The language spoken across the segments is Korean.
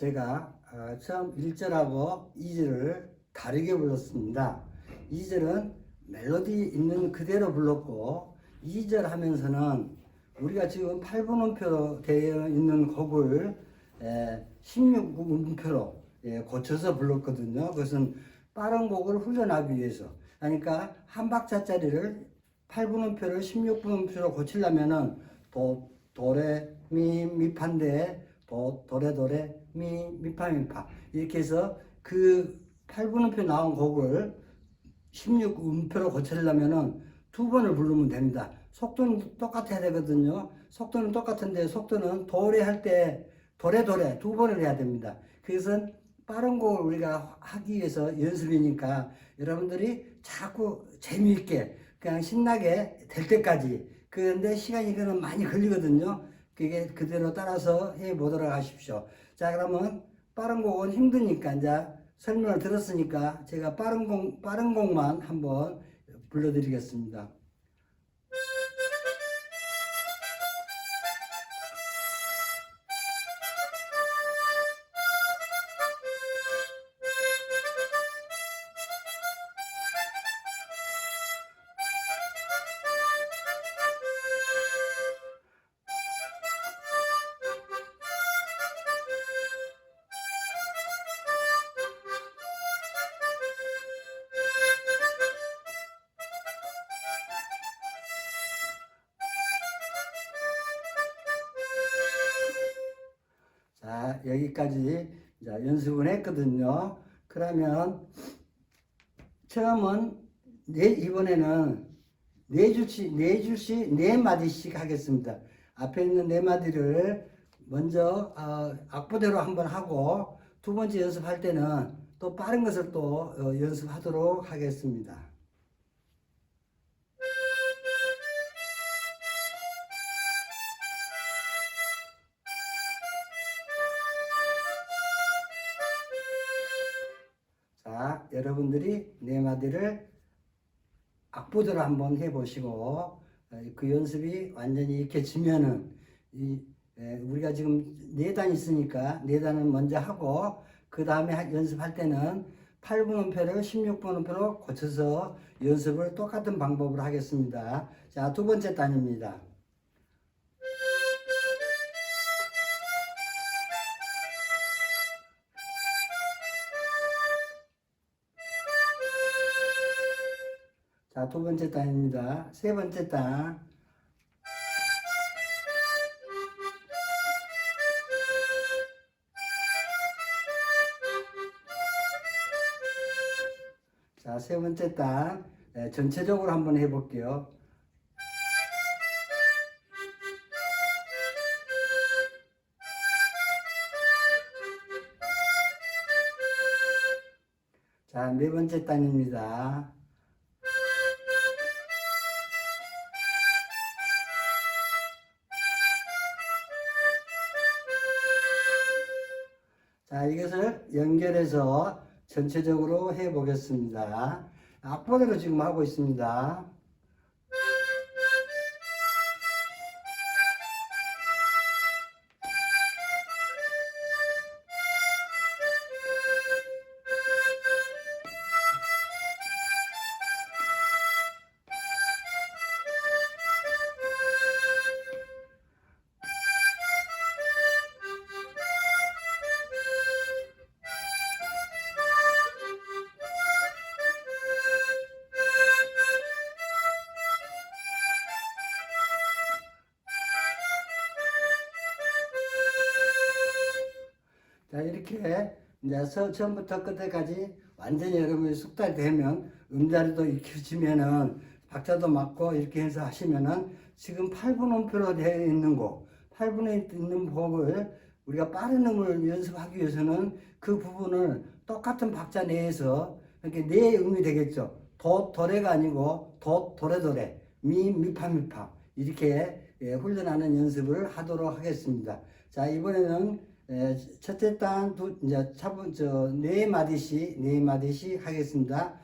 아, 제가 어, 처음 1절하고 2절을 다르게 불렀습니다. 2절은 멜로디 있는 그대로 불렀고 2절 하면서는 우리가 지금 8분음표로 되어 있는 곡을 16분음표로 예, 고쳐서 불렀거든요. 그것은 빠른 곡을 훈련하기 위해서. 그러니까 한 박자짜리를 8분음표를 16분음표로 고치려면은 도, 도레, 미, 미파인데 도, 도레, 도레, 미, 미파, 미파. 이렇게 해서 그 8분음표 나온 곡을 16음표로 고치려면은 두 번을 부르면 됩니다. 속도는 똑같아야 되거든요. 속도는 똑같은데 속도는 도레 할때 도레 도레 두 번을 해야 됩니다. 그것은 빠른 곡을 우리가 하기 위해서 연습이니까 여러분들이 자꾸 재미있게 그냥 신나게 될 때까지 그런데 시간이 그는 많이 걸리거든요. 그게 그대로 따라서 해 보도록 하십시오. 자 그러면 빠른 곡은 힘드니까 이제 설명을 들었으니까 제가 빠른 곡 빠른 곡만 한번 불러드리겠습니다. 자, 여기까지 연습을 했거든요. 그러면 처음은 네, 이번에는 네 줄씩, 네 줄씩, 네 마디씩 하겠습니다. 앞에 있는 네 마디를 먼저 어, 악보대로 한번 하고 두 번째 연습할 때는 또 빠른 것을 또 어, 연습하도록 하겠습니다. 여러분들이 네 마디를 악보대로 한번 해보시고 어, 그 연습이 완전히 익혀지면은 이 에, 우리가 지금 네 단 있으니까 네 단은 먼저 하고 그 다음에 연습할 때는 8분 음표를 16분 음표로 고쳐서 연습을 똑같은 방법으로 하겠습니다. 자, 두 번째 단입니다. 자, 두 번째 단입니다. 세 번째 단. 자, 세 번째 단. 네, 전체적으로 한번 해볼게요. 자, 네 번째 단입니다. 자, 이것을 연결해서 전체적으로 해 보겠습니다. 악보대로 지금 하고 있습니다. 이렇게 이제 서- 처음부터 끝까지 완전히 여러분이 숙달이 되면 음자리도 익혀지면은 박자도 맞고 이렇게 해서 하시면은 지금 8분 음표로 되어 있는 곡, 8분에 있는 곡을 우리가 빠른 음을 연습하기 위해서는 그 부분을 똑같은 박자 내에서 이렇게 네 음이 되겠죠. 도, 도레가 아니고 도, 도레도레, 미, 미파, 미파 이렇게 예, 훈련하는 연습을 하도록 하겠습니다. 자, 이번에는 에, 첫째 단, 두, 이제 차분, 저, 네 마디씩, 네 마디씩 하겠습니다.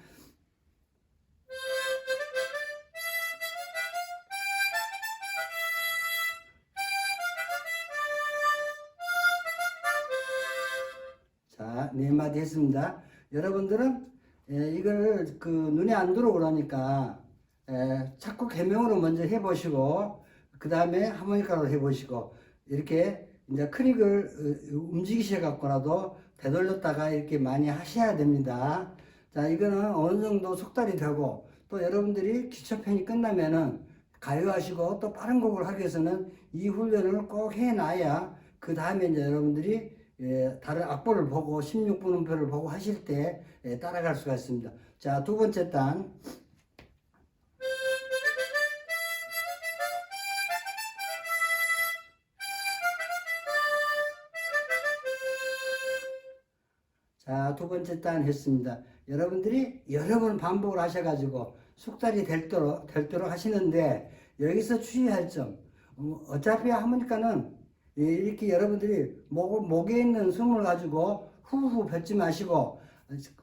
자, 네 마디 했습니다. 여러분들은 예, 이걸 그 눈에 안 들어오라니까 예, 자꾸 개명으로 먼저 해보시고 그 다음에 하모니카로 해보시고 이렇게 이제 크릭을 어, 움직이셔 갖고라도 되돌렸다가 이렇게 많이 하셔야 됩니다. 자, 이거는 어느 정도 속달이 되고 또 여러분들이 기초편이 끝나면은 가요하시고 또 빠른 곡을 하기 위해서는 이 훈련을 꼭 해놔야 그 다음에 이제 여러분들이 예, 다른 악보를 보고 16분음표를 보고 하실 때 예, 따라갈 수가 있습니다. 자, 두 번째 단. 자, 두 번째 단 했습니다. 여러분들이 여러 번 반복을 하셔가지고 숙달이 될도록, 될도록 하시는데 여기서 주의할 점. 어, 어차피 하모니카는 이- 이렇게 여러분들이 목, 목에 있는 숨을 가지고 후후 뱉지 마시고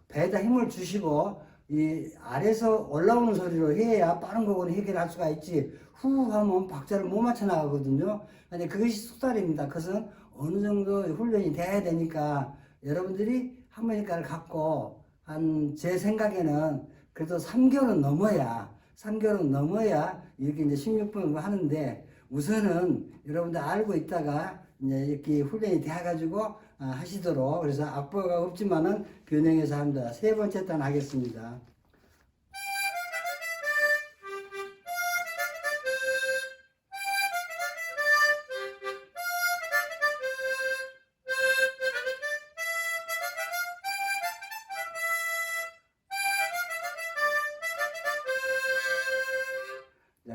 배에다 힘을 주시고 이 아래서 올라오는 소리로 해야 빠른 곡은 해결할 수가 있지 후후 하면 박자를 못 맞춰 나가거든요. 근데 그것이 숙달입니다. 그것은 어느 정도 훈련이 돼야 되니까 여러분들이 하모니카를 갖고 한 제 생각에는 그래도 3개월은 넘어야 3개월은 넘어야 이렇게 이제 16분을 하는데 우선은 여러분들 알고 있다가 이제 이렇게 훈련이 돼가지고 아, 하시도록 그래서 악보가 없지만은 변형해서 합니다. 세 번째 단 하겠습니다.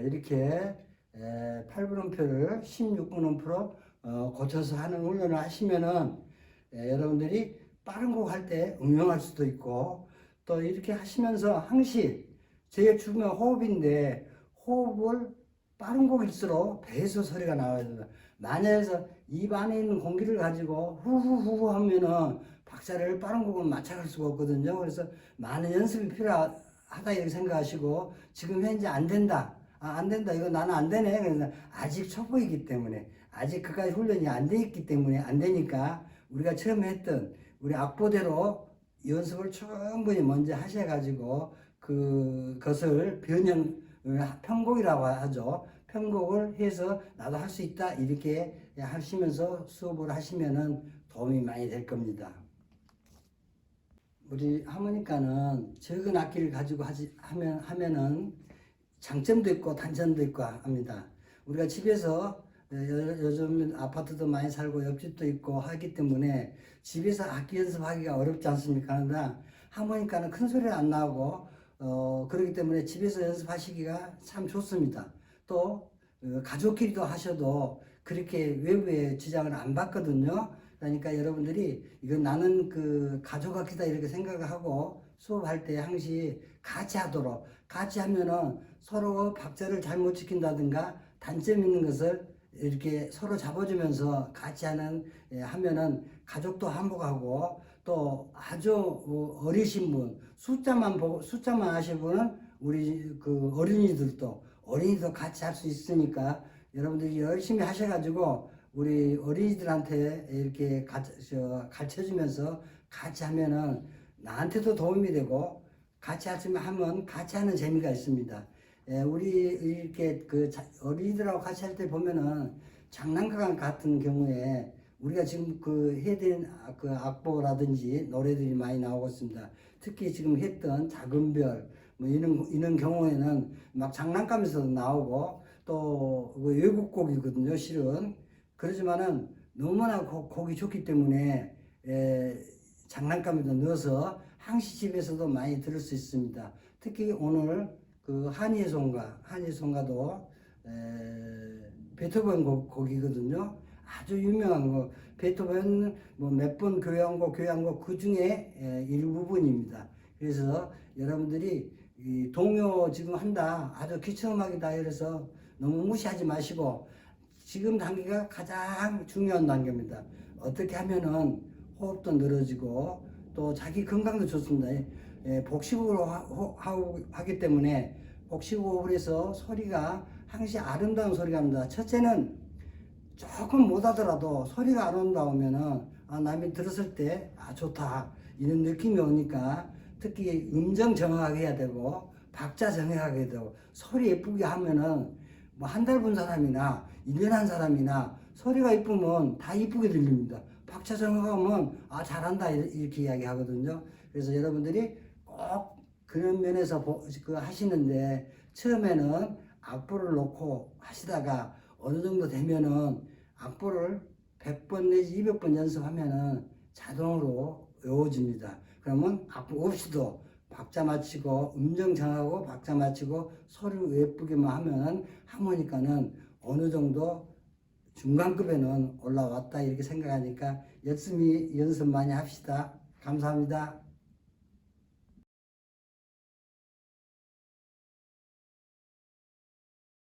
이렇게 8분음표를 16분음표로 어, 고쳐서 하는 훈련을 하시면은 에, 여러분들이 빠른 곡 할 때 응용할 수도 있고 또 이렇게 하시면서 항시 제일 중요한 호흡인데 호흡을 빠른 곡일수록 배에서 소리가 나와야 된다. 만약에서 입 안에 있는 공기를 가지고 후후후 하면은 박자를 빠른 곡은 맞춰갈 수가 없거든요. 그래서 많은 연습이 필요하다 이렇게 생각하시고 지금 현재 안 된다. 아, 안 된다. 이거 나는 안 되네. 그래서 아직 초보이기 때문에 아직 그까지 훈련이 안 돼 있기 때문에 안 되니까 우리가 처음에 했던 우리 악보대로 연습을 충분히 먼저 하셔가지고 그것을 변형 편곡이라고 하죠. 편곡을 해서 나도 할 수 있다 이렇게 하시면서 수업을 하시면은 도움이 많이 될 겁니다. 우리 하모니카는 적은 악기를 가지고 하지, 하면, 하면은 장점도 있고 단점도 있고 합니다. 우리가 집에서 어, 요- 요즘 아파트도 많이 살고 옆집도 있고 하기 때문에 집에서 악기 연습하기가 어렵지 않습니까? 그러나 하모니카는 큰 소리 안 나고 어, 그렇기 때문에 집에서 연습하시기가 참 좋습니다. 또 어, 가족끼리도 하셔도 그렇게 외부에 지장을 안 받거든요. 그러니까 여러분들이 이건 나는 그 가족 악기다 이렇게 생각을 하고 수업할 때 항시 같이 하도록 같이 하면은 서로 박자를 잘못 지킨다든가 단점 있는 것을 이렇게 서로 잡아주면서 같이 하는 예, 하면은 가족도 한복하고 또 아주 어, 어리신 분 숫자만 보고 숫자만 아시는 분은 우리 그 어린이들도 어린이도 같이 할 수 있으니까 여러분들이 열심히 하셔가지고 우리 어린이들한테 이렇게 가르쳐 주면서 같이 하면은 나한테도 도움이 되고 같이 하시면 하면 같이 하는 재미가 있습니다. 예, 우리 이렇게 그 자- 어린이들하고 같이 할 때 보면은 장난감 같은 경우에 우리가 지금 그 해드린 아- 그 악보라든지 노래들이 많이 나오고 있습니다. 특히 지금 했던 작은 별, 뭐 이런, 이런 경우에는 막 장난감에서도 나오고 또그 외국곡이거든요, 실은. 그러지만은 너무나 곡, 곡이 좋기 때문에 에, 장난감에도 넣어서 항시 집에서도 많이 들을 수 있습니다. 특히 오늘 그 한이의 송가, 한이의 송가도 에, 베토벤 곡, 곡이거든요. 아주 유명한 거. 베토벤 뭐몇 번 교향 곡, 교향 곡그 중에 에, 일부분입니다. 그래서 여러분들이 이 동요 지금 한다, 아주 기초음악이다 이래서 너무 무시하지 마시고 지금 단계가 가장 중요한 단계입니다. 어떻게 하면은 호흡도 늘어지고 또 자기 건강도 좋습니다. 예, 복식호흡을 하- 호- 하고 하기 때문에 복식호흡을 해서 소리가 항시 아름다운 소리가 납니다. 첫째는 조금 못하더라도 소리가 아름다우면은 아, 남이 들었을 때 아 좋다 이런 느낌이 오니까 특히 음정 정확하게 해야 되고 박자 정확하게 해야 되고 소리 예쁘게 하면은 뭐 한 달 본 사람이나 1년 한 사람이나 소리가 이쁘면 다 이쁘게 들립니다. 박자 정확하면 아 잘한다 이렇게 이야기 하거든요. 그래서 여러분들이 꼭 그런 면에서 보- 그 하시는데 처음에는 악보를 놓고 하시다가 어느 정도 되면은 악보를 100번 내지 200번 연습하면은 자동으로 외워집니다. 그러면 악보 없이도 박자 맞추고 음정 정하고 박자 맞추고 소리 예쁘게만 하면은 하모니카는 어느 정도 중간급에는 올라왔다 이렇게 생각하니까 열심히 연습 많이 합시다. 감사합니다.